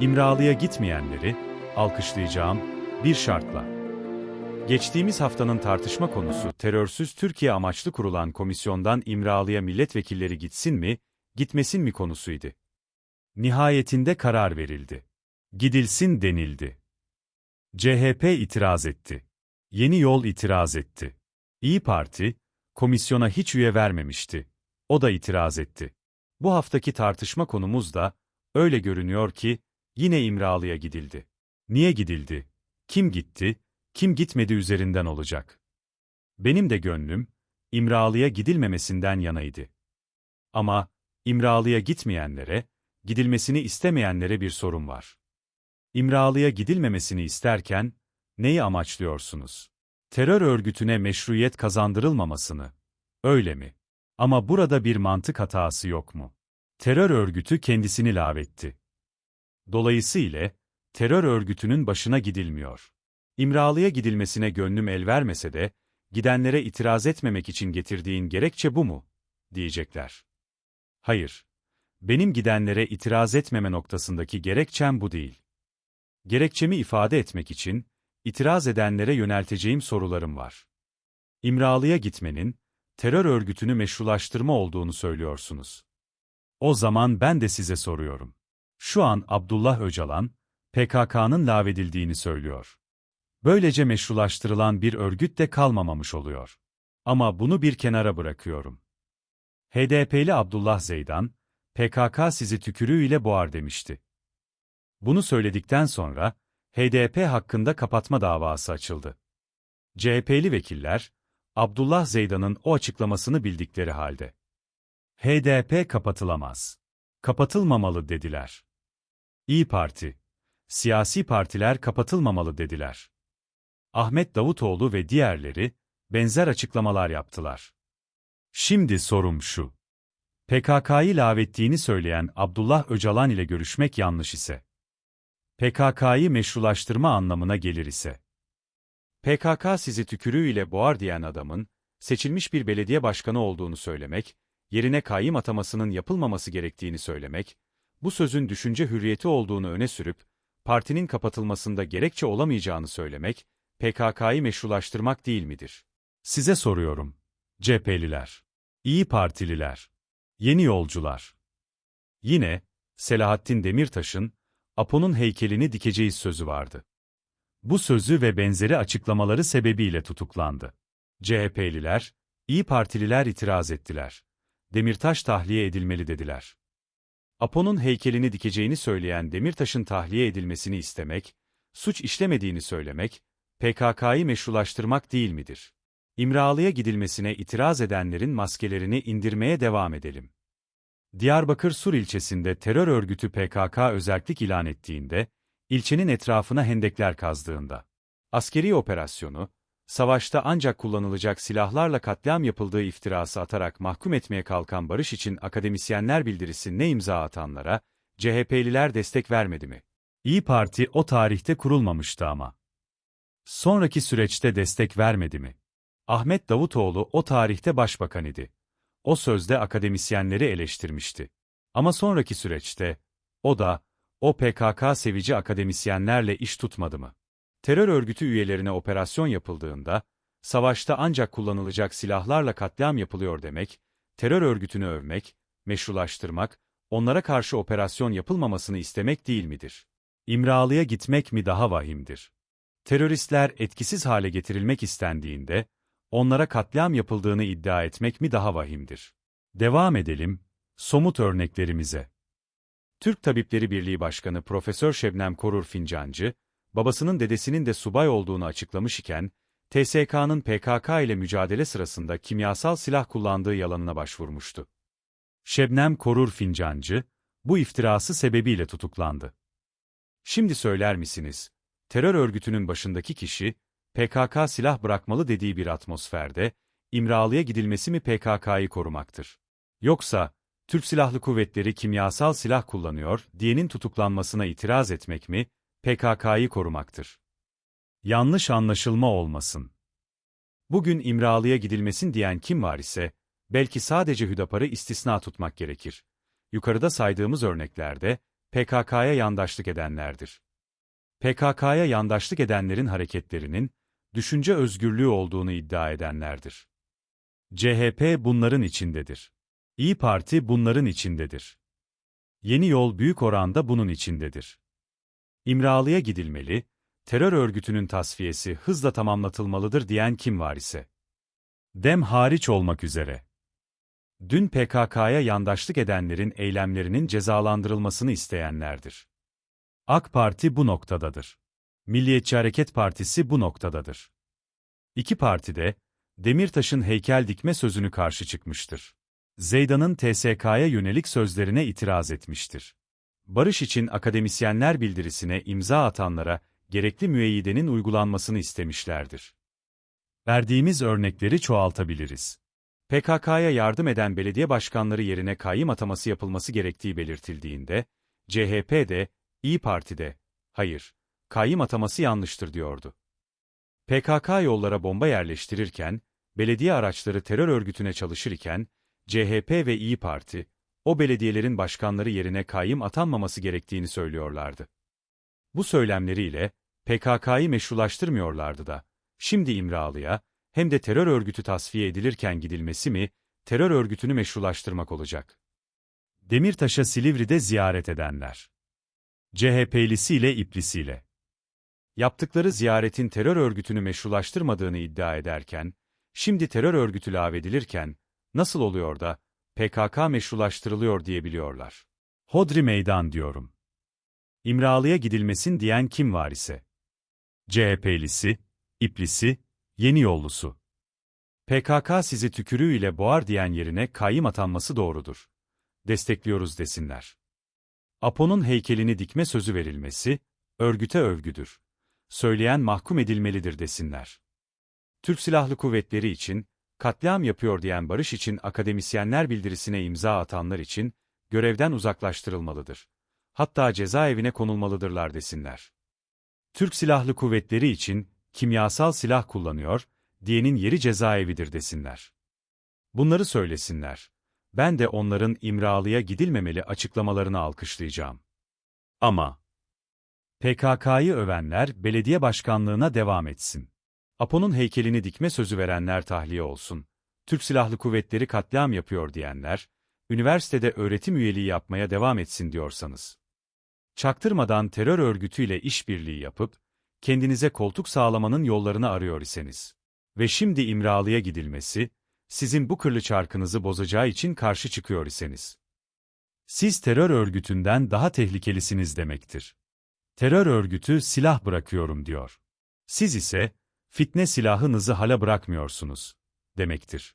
İmralı'ya gitmeyenleri alkışlayacağım bir şartla. Geçtiğimiz haftanın tartışma konusu terörsüz Türkiye amaçlı kurulan komisyondan İmralı'ya milletvekilleri gitsin mi, gitmesin mi konusuydu. Nihayetinde karar verildi. Gidilsin denildi. CHP itiraz etti. Yeni Yol itiraz etti. İyi Parti, komisyona hiç üye vermemişti. O da itiraz etti. Bu haftaki tartışma konumuz da, öyle görünüyor ki, yine İmralı'ya gidildi. Niye gidildi? Kim gitti? Kim gitmedi üzerinden olacak. Benim de gönlüm, İmralı'ya gidilmemesinden yanaydı. Ama, İmralı'ya gitmeyenlere, gidilmesini istemeyenlere bir sorun var. İmralı'ya gidilmemesini isterken, neyi amaçlıyorsunuz? Terör örgütüne meşruiyet kazandırılmamasını. Öyle mi? Ama burada bir mantık hatası yok mu? Terör örgütü kendisini lağvetti. Dolayısıyla, terör örgütünün başına gidilmiyor. İmralı'ya gidilmesine gönlüm el vermese de, gidenlere itiraz etmemek için getirdiğin gerekçe bu mu? diyecekler. Hayır. Benim gidenlere itiraz etmeme noktasındaki gerekçem bu değil. Gerekçemi ifade etmek için, itiraz edenlere yönelteceğim sorularım var. İmralı'ya gitmenin, terör örgütünü meşrulaştırma olduğunu söylüyorsunuz. O zaman ben de size soruyorum. Şu an Abdullah Öcalan, PKK'nın lağvedildiğini söylüyor. Böylece meşrulaştırılan bir örgüt de kalmamamış oluyor. Ama bunu bir kenara bırakıyorum. HDP'li Abdullah Zeydan, PKK sizi tükürüğüyle boğar demişti. Bunu söyledikten sonra, HDP hakkında kapatma davası açıldı. CHP'li vekiller, Abdullah Zeydan'ın o açıklamasını bildikleri halde. HDP kapatılamaz. Kapatılmamalı dediler. İyi Parti, siyasi partiler kapatılmamalı dediler. Ahmet Davutoğlu ve diğerleri, benzer açıklamalar yaptılar. Şimdi sorum şu. PKK'yı lağvettiğini söyleyen Abdullah Öcalan ile görüşmek yanlış ise, PKK'yı meşrulaştırma anlamına gelir ise, PKK sizi tükürüğüyle boğar diyen adamın, seçilmiş bir belediye başkanı olduğunu söylemek, yerine kayyım atamasının yapılmaması gerektiğini söylemek, bu sözün düşünce hürriyeti olduğunu öne sürüp, partinin kapatılmasında gerekçe olamayacağını söylemek, PKK'yı meşrulaştırmak değil midir? Size soruyorum. CHP'liler, İyi Partililer, Yeni Yolcular. Yine, Selahattin Demirtaş'ın, Apo'nun heykelini dikeceğiz sözü vardı. Bu sözü ve benzeri açıklamaları sebebiyle tutuklandı. CHP'liler, İyi Partililer itiraz ettiler. Demirtaş tahliye edilmeli dediler. Apo'nun heykelini dikeceğini söyleyen Demirtaş'ın tahliye edilmesini istemek, suç işlemediğini söylemek, PKK'yı meşrulaştırmak değil midir? İmralı'ya gidilmesine itiraz edenlerin maskelerini indirmeye devam edelim. Diyarbakır Sur ilçesinde terör örgütü PKK özellik ilan ettiğinde, ilçenin etrafına hendekler kazdığında, askeri operasyonu, savaşta ancak kullanılacak silahlarla katliam yapıldığı iftirası atarak mahkum etmeye kalkan barış için akademisyenler bildirisi ne imza atanlara, CHP'liler destek vermedi mi? İyi Parti o tarihte kurulmamıştı ama. Sonraki süreçte destek vermedi mi? Ahmet Davutoğlu o tarihte başbakan idi. O sözde akademisyenleri eleştirmişti. Ama sonraki süreçte, o da, o PKK sevici akademisyenlerle iş tutmadı mı? Terör örgütü üyelerine operasyon yapıldığında, savaşta ancak kullanılacak silahlarla katliam yapılıyor demek, terör örgütünü övmek, meşrulaştırmak, onlara karşı operasyon yapılmamasını istemek değil midir? İmralı'ya gitmek mi daha vahimdir? Teröristler etkisiz hale getirilmek istendiğinde, onlara katliam yapıldığını iddia etmek mi daha vahimdir? Devam edelim, somut örneklerimize. Türk Tabipleri Birliği Başkanı Profesör Şebnem Korur Fincancı, babasının dedesinin de subay olduğunu açıklamış iken, TSK'nın PKK ile mücadele sırasında kimyasal silah kullandığı yalanına başvurmuştu. Şebnem Korur Fincancı, bu iftirası sebebiyle tutuklandı. Şimdi söyler misiniz, terör örgütünün başındaki kişi, PKK silah bırakmalı dediği bir atmosferde, İmralı'ya gidilmesi mi PKK'yı korumaktır? Yoksa, Türk Silahlı Kuvvetleri kimyasal silah kullanıyor diyenin tutuklanmasına itiraz etmek mi, PKK'yı korumaktır? Yanlış anlaşılma olmasın. Bugün İmralı'ya gidilmesin diyen kim var ise, belki sadece Hüdapar'ı istisna tutmak gerekir. Yukarıda saydığımız örneklerde, PKK'ya yandaşlık edenlerdir. PKK'ya yandaşlık edenlerin hareketlerinin, düşünce özgürlüğü olduğunu iddia edenlerdir. CHP bunların içindedir. İyi Parti bunların içindedir. Yeni Yol büyük oranda bunun içindedir. İmralı'ya gidilmeli, terör örgütünün tasfiyesi hızla tamamlatılmalıdır diyen kim var ise. Dem hariç olmak üzere. Dün PKK'ya yandaşlık edenlerin eylemlerinin cezalandırılmasını isteyenlerdir. AK Parti bu noktadadır. Milliyetçi Hareket Partisi bu noktadadır. İki parti de, Demirtaş'ın heykel dikme sözünü karşı çıkmıştır. Zeydan'ın TSK'ya yönelik sözlerine itiraz etmiştir. Barış için akademisyenler bildirisine imza atanlara gerekli müeyyidenin uygulanmasını istemişlerdir. Verdiğimiz örnekleri çoğaltabiliriz. PKK'ya yardım eden belediye başkanları yerine kayyım ataması yapılması gerektiği belirtildiğinde, CHP'de, İyi Parti'de, hayır, kayyım ataması yanlıştır diyordu. PKK yollara bomba yerleştirirken, belediye araçları terör örgütüne çalışır iken, CHP ve İyi Parti, o belediyelerin başkanları yerine kayyım atanmaması gerektiğini söylüyorlardı. Bu söylemleriyle, PKK'yı meşrulaştırmıyorlardı da, şimdi İmralı'ya, hem de terör örgütü tasfiye edilirken gidilmesi mi, terör örgütünü meşrulaştırmak olacak. Demirtaş'a Silivri'de ziyaret edenler. CHP'lisiyle İplisiyle. Yaptıkları ziyaretin terör örgütünü meşrulaştırmadığını iddia ederken, şimdi terör örgütü lağvedilirken, nasıl oluyor da, PKK meşrulaştırılıyor diyebiliyorlar. Hodri meydan diyorum. İmralı'ya gidilmesin diyen kim var ise? CHP'lisi, İplisi, Yeni Yollusu. PKK sizi tükürüğüyle boğar diyen yerine kayyım atanması doğrudur. Destekliyoruz desinler. Apo'nun heykelini dikme sözü verilmesi, örgüte övgüdür. Söyleyen mahkum edilmelidir desinler. Türk Silahlı Kuvvetleri için, katliam yapıyor diyen Barış için akademisyenler bildirisine imza atanlar için, görevden uzaklaştırılmalıdır. Hatta cezaevine konulmalıdırlar desinler. Türk Silahlı Kuvvetleri için, kimyasal silah kullanıyor, diyenin yeri cezaevidir desinler. Bunları söylesinler. Ben de onların İmralı'ya gidilmemeli açıklamalarını alkışlayacağım. Ama PKK'yı övenler belediye başkanlığına devam etsin. Apo'nun heykelini dikme sözü verenler tahliye olsun. Türk Silahlı Kuvvetleri katliam yapıyor diyenler, üniversitede öğretim üyeliği yapmaya devam etsin diyorsanız. Çaktırmadan terör örgütüyle işbirliği yapıp, kendinize koltuk sağlamanın yollarını arıyor iseniz ve şimdi İmralı'ya gidilmesi, sizin bu kırlı çarkınızı bozacağı için karşı çıkıyor iseniz. Siz terör örgütünden daha tehlikelisiniz demektir. Terör örgütü silah bırakıyorum diyor. Siz ise, fitne silahınızı hala bırakmıyorsunuz, demektir.